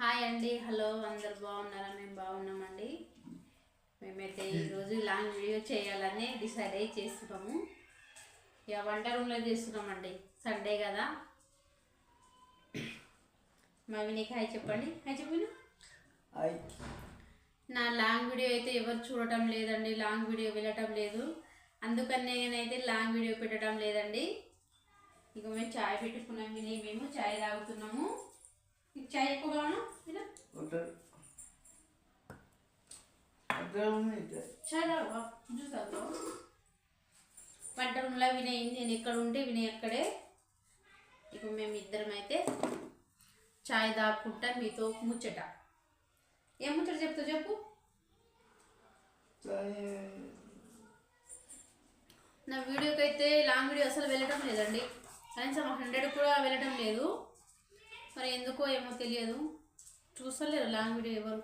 Hi అండి. Hello అందరు బాగున్నారా? మేము బాగున్నామండి. మేమైతే ఈరోజు లాంగ్ వీడియో చేయాలని డిసైడ్ అయ్యి చేస్తున్నాము. ఇక వంట రూమ్లో చేస్తున్నామండి. సండే కదా. మా వినీకి హాయ్ చెప్పండి. హాయ్ చెప్పిన హాయ్. నా లాంగ్ వీడియో అయితే ఎవరు చూడటం లేదండి. లాంగ్ వీడియో వెళ్ళటం లేదు. అందుకని నేనైతే లాంగ్ వీడియో పెట్టడం లేదండి. ఇక మేము చాయ్ పెట్టుకున్నాం. విని మేము చాయ్ తాగుతున్నాము. నీకు చాయ్ ఎక్కువ తాగువా జ్యూస్ తాగుతావా వంట రూమ్లో వినయ్ నేను ఎక్కడ ఉంటే వినయ్ అక్కడే. ఇక మేము ఇద్దరం అయితే చాయ్ తాగుకుంటా మీతో ముచ్చట. ఏం ముచ్చట చెప్తావు చెప్పు. నా వీడియోకి అయితే లాంగ్ వీడియో అసలు వెళ్ళటం లేదండి. కనీసం హండ్రెడ్ కూడా వెళ్ళటం లేదు. మరి ఎందుకో ఏమో తెలియదు. చూస్తలేరు లాంగ్ వీడియో ఎవరు.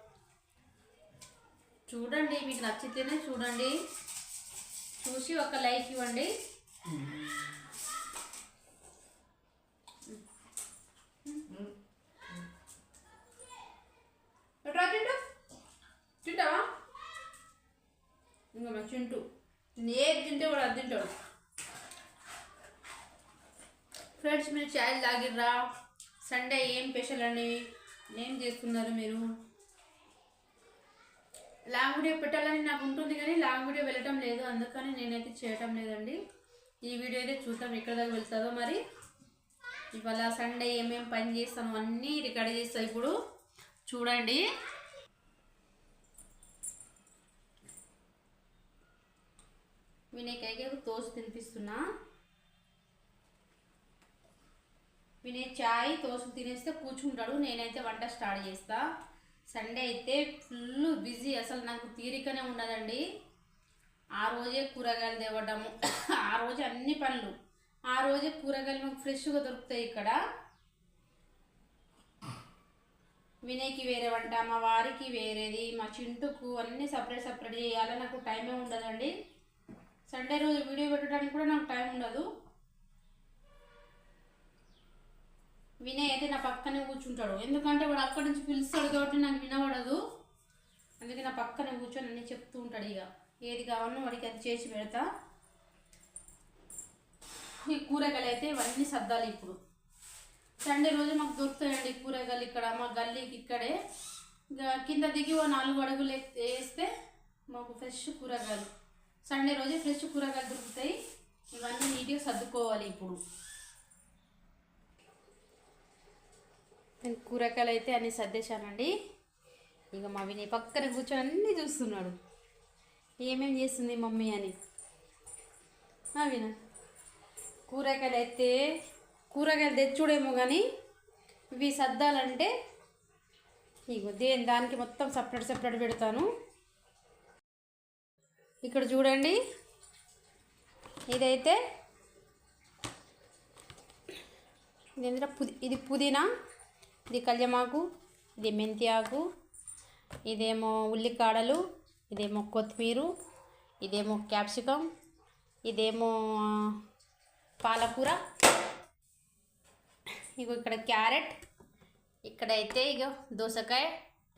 చూడండి మీకు నచ్చితేనే చూడండి. చూసి ఒక లైక్ ఇవ్వండి. ఎట్రా తింటావా? ఇంకా మంచి చింటూ ఏది తింటే కూడా అది తింటాడు. ఫ్రెండ్స్ మీరు చాయ్ తాగిర్రా? సండే ఏం స్పెషల్ అండి? ఏం చేస్తున్నారు మీరు? లాంగ్ వీడియో పెట్టాలని నాకు ఉంటుంది కానీ లాంగ్ వీడియో వెళ్ళటం లేదు. అందుకని నేనైతే చేయటం లేదండి. ఈ వీడియో అయితే చూద్దాం ఎక్కడ దాకా వెళ్తుందో మరి. ఇవాళ సండే ఏమేమి పని చేస్తాను అన్నీ రికార్డ్ చేస్తాను ఇప్పుడు. చూడండి. వినయకాయకి తోసి తినిపిస్తున్నా. వినయ్ చాయ్ తోసు తినేస్తే కూర్చుంటాడు. నేనైతే వంట స్టార్ట్ చేస్తా. సండే అయితే ఫుల్ బిజీ. అసలు నాకు తీరికనే ఉండదండి. ఆ రోజే కూరగాయలు తేవడము. ఆ రోజు అన్ని పనులు. ఆ రోజే కూరగాయలు మాకు ఫ్రెష్గా దొరుకుతాయి ఇక్కడ. వినయ్కి వేరే వంట మా వారికి వేరేది మా చింటుకు అన్నీ సపరేట్ సపరేట్ చేయాలి. నాకు టైమే ఉండదండి. సండే రోజు వీడియో పెట్టడానికి కూడా నాకు టైం ఉండదు. వినయ్ అయితే నా పక్కనే కూర్చుంటాడు. ఎందుకంటే వాడు అక్కడి నుంచి పిలుస్తాడు కాబట్టి నాకు వినబడదు. అందుకే నా పక్కనే కూర్చొని అన్నీ చెప్తూ ఉంటాడు ఇక. ఏది కావాలో వాడికి అది చేసి పెడతా. ఈ కూరగాయలు అయితే ఇవన్నీ సర్దాలి ఇప్పుడు. సండే రోజు మాకు దొరుకుతాయండి కూరగాయలు ఇక్కడ మా గల్లీకి ఇక్కడే. ఇంకా కింద దిగి ఓ నాలుగు అడుగులు వేస్తే మాకు ఫ్రెష్ కూరగాయలు. సండే రోజే ఫ్రెష్ కూరగాయలు దొరుకుతాయి. ఇవన్నీ నీట్గా సర్దుకోవాలి ఇప్పుడు. నేను కూరగాయలు అయితే అన్ని సర్దేశానండి. ఇక మా విని పక్కన కూర్చొని అన్నీ చూస్తున్నాడు. ఏమేమి చేస్తుంది మమ్మీ అని. ఆ వినా. కూరగాయలు అయితే కూరగాయలు తెచ్చుడేమో కానీ ఇవి సర్దాలంటే ఇగో దేని దానికి మొత్తం సపరేట్ సపరేట్ పెడతాను. ఇక్కడ చూడండి. ఇదైతే ఇది ఏంటంటే పుది ఇది పుదీనా? ఇది కళ్యమాకు ఇది మెంతి ఆకు ఇదేమో ఉల్లికాడలు ఇదేమో కొత్తిమీర ఇదేమో క్యాప్సికమ్ ఇదేమో పాలకూర. ఇగో ఇక్కడ క్యారెట్ ఇక్కడైతే ఇగో దోసకాయ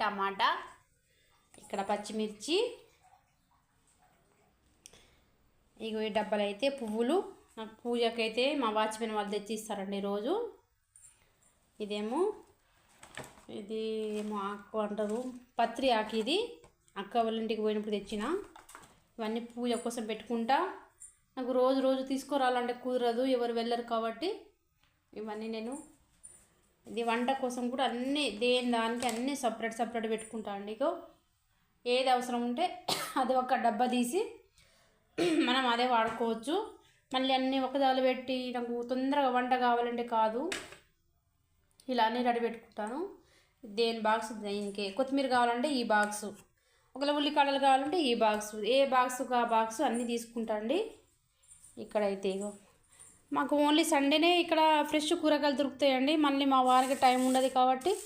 టమాటా ఇక్కడ పచ్చిమిర్చి. ఇగో ఈ డబ్బాలు అయితే పువ్వులు. నాకు పూజకైతే మా వాచ్మెన్ వాళ్ళు తెచ్చి ఇస్తారండి రోజు ఇదేమో ఇది ఏమో ఆకు అంటారు. పత్రి ఆకు ఇది. అక్క వాళ్ళ ఇంటికి పోయినప్పుడు తెచ్చిన. ఇవన్నీ పూజ కోసం పెట్టుకుంటా. నాకు రోజు రోజు తీసుకురావాలంటే కుదరదు. ఎవరు వెళ్ళరు కాబట్టి ఇవన్నీ నేను ఇది వంట కోసం కూడా అన్నీ దేని దానికి అన్నీ సపరేట్ సపరేట్ పెట్టుకుంటా అండి. ఇగో ఏది అవసరం ఉంటే అది ఒక డబ్బా తీసి మనం అదే వాడుకోవచ్చు. మళ్ళీ అన్నీ ఒకదాలు పెట్టి నాకు తొందరగా వంట కావాలంటే కాదు. ఇలా అన్నీ రెడీ పెట్టుకుంటాను. దేని బాక్స్ దీనికి? కొత్తిమీర కావాలంటే ఈ బాక్సు. ఒకవేళ ఉల్లికాడలు కావాలంటే ఈ బాక్స్. ఏ బాక్స్ ఆ బాక్స్ అన్నీ తీసుకుంటాండి. ఇక్కడైతే ఇగో. మాకు ఓన్లీ సండేనే ఇక్కడ ఫ్రెష్ కూరగాయలు దొరుకుతాయండి. మళ్ళీ మా వారికి టైం ఉండదు కాబట్టి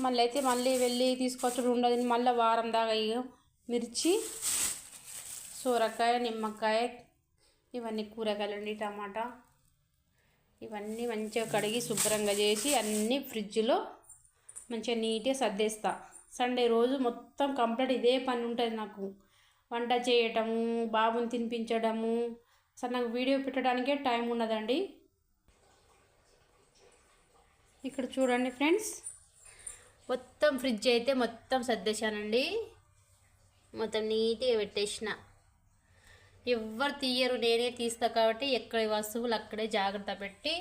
మళ్ళీ అయితే మళ్ళీ వెళ్ళి తీసుకొచ్చడం ఉండదు. మళ్ళీ వారం దాకా ఇక మిర్చి సోరకాయ నిమ్మకాయ ఇవన్నీ కూరగాయలు అండి టమాటా. ఇవన్నీ మంచిగా కడిగి శుభ్రంగా చేసి అన్నీ ఫ్రిడ్జ్లో మంచిగా నీట్గా సర్దేస్తా. సండే రోజు మొత్తం కంప్లీట్ ఇదే పని ఉంటుంది నాకు. వంట చేయటము బాబుని తినిపించడము అసలు నాకు వీడియో పెట్టడానికే టైం ఉన్నదండి. ఇక్కడ చూడండి ఫ్రెండ్స్. మొత్తం ఫ్రిడ్జ్ అయితే మొత్తం సర్దేశానండి. మొత్తం నీట్గా పెట్టేసిన. ఎవ్వరు తీయరు నేనే తీస్తా కాబట్టి ఎక్కడ వస్తువులు అక్కడే జాగ్రత్త పెట్టి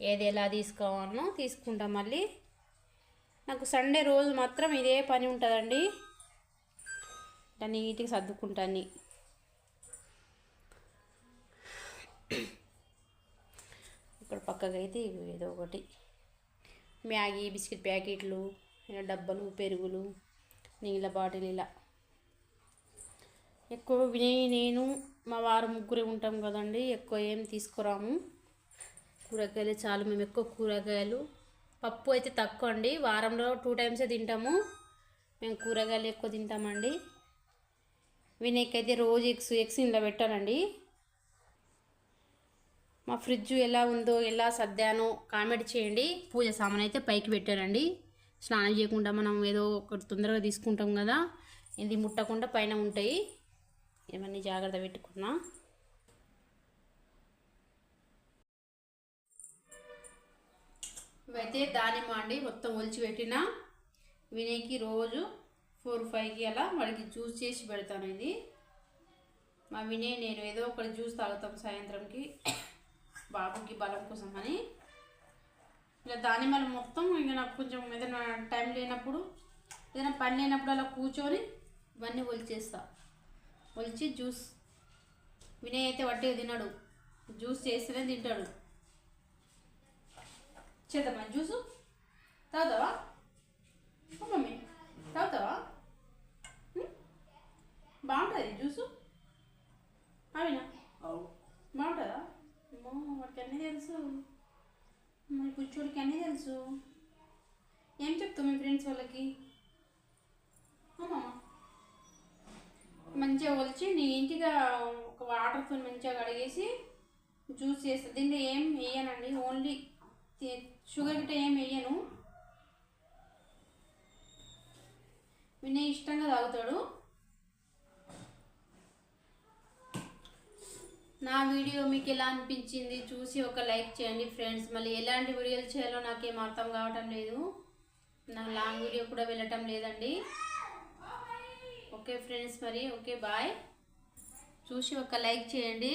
ఏది ఎలా తీసుకోవాలో తీసుకుంటా మళ్ళీ. నాకు సండే రోజు మాత్రం ఇదే పని ఉంటుందండి. ఇట్లా నీట్గా సర్దుకుంటాను ఇక్కడ పక్కగా అయితే ఏదో ఒకటి. మ్యాగీ బిస్కెట్ ప్యాకెట్లు ఇలా డబ్బలు పెరుగులు నీళ్ళ బాటిల్ ఇలా. ఎక్కువ వినయ్ నేను మా వారు ముగ్గురే ఉంటాం కదండి ఎక్కువ ఏం తీసుకురాము. కూరగాయలు చాలు మేము ఎక్కువ కూరగాయలు పప్పు అయితే తక్కువ అండి. వారంలో టూ టైమ్సే తింటాము. మేము కూరగాయలు ఎక్కువ తింటామండి. వినయ్కి అయితే రోజు ఎగ్స్ ఎగ్స్ ఇంట్లో పెట్టానండి. మా ఫ్రిడ్జ్ ఎలా ఉందో ఎలా సర్దానో కామెంట్ చేయండి. పూజ సామాన్ అయితే పైకి పెట్టానండి. స్నానం చేయకుండా మనం ఏదో ఒకటి తొందరగా తీసుకుంటాం కదా. ఇది ముట్టకుండా పైన ఉంటాయి. ఇవన్నీ జాగ్రత్త పెట్టుకున్నా. ఇవైతే దానిమ్మ అండి మొత్తం ఒలిచిపెట్టిన పెట్టిన. రోజు ఫోర్ ఫైవ్కి అలా వాడికి జ్యూస్ చేసి పెడతాను ఇది. మా వినే నేను ఏదో ఒకటి జ్యూస్ తాగుతాం సాయంత్రంకి. బాబుకి బలం కోసం అని. ఇలా దానిమ్మలు మొత్తం ఇక నాకు కొంచెం ఏదైనా టైం లేనప్పుడు ఏదైనా పని లేనప్పుడు అలా కూర్చొని ఇవన్నీ ఒలిచేస్తా. ఒలిచి జ్యూస్. వినయ్ అయితే వట్టిగా తినడు. జ్యూస్ చేస్తేనే తింటాడు. చేద్దామా జ్యూసు తాగుతావా? మమ్మీ తాగుతావా? బాగుంటుంది జ్యూసు అవినా అవు. బాగుంటుందా? వాడికి అన్నీ తెలుసు. మరి కూర్చోడికి అన్నీ తెలుసు. ఏం చెప్తావు మీ ఫ్రెండ్స్ వాళ్ళకి? అమ్మమ్మ. మంచిగా ఒలిచి నీట్గా ఒక వాటర్తో మంచిగా కడిగేసి జ్యూస్ చేస్తా. దీంట్లో ఏం వేయనండి ఓన్లీ షుగర్ గిట్ట ఏం వేయను వినయ్ ఇష్టంగా తాగుతాడు. నా వీడియో మీకు ఎలా అనిపించింది చూసి ఒక లైక్ చేయండి ఫ్రెండ్స్. మళ్ళీ ఎలాంటి వీడియోలు చేయాలో నాకేం అర్థం కావటం లేదు. నాకు లాంగ్ వీడియో కూడా వెళ్ళటం లేదండి. ఓకే ఫ్రెండ్స్ మరి ఓకే బాయ్. చూసి ఒక లైక్ చేయండి.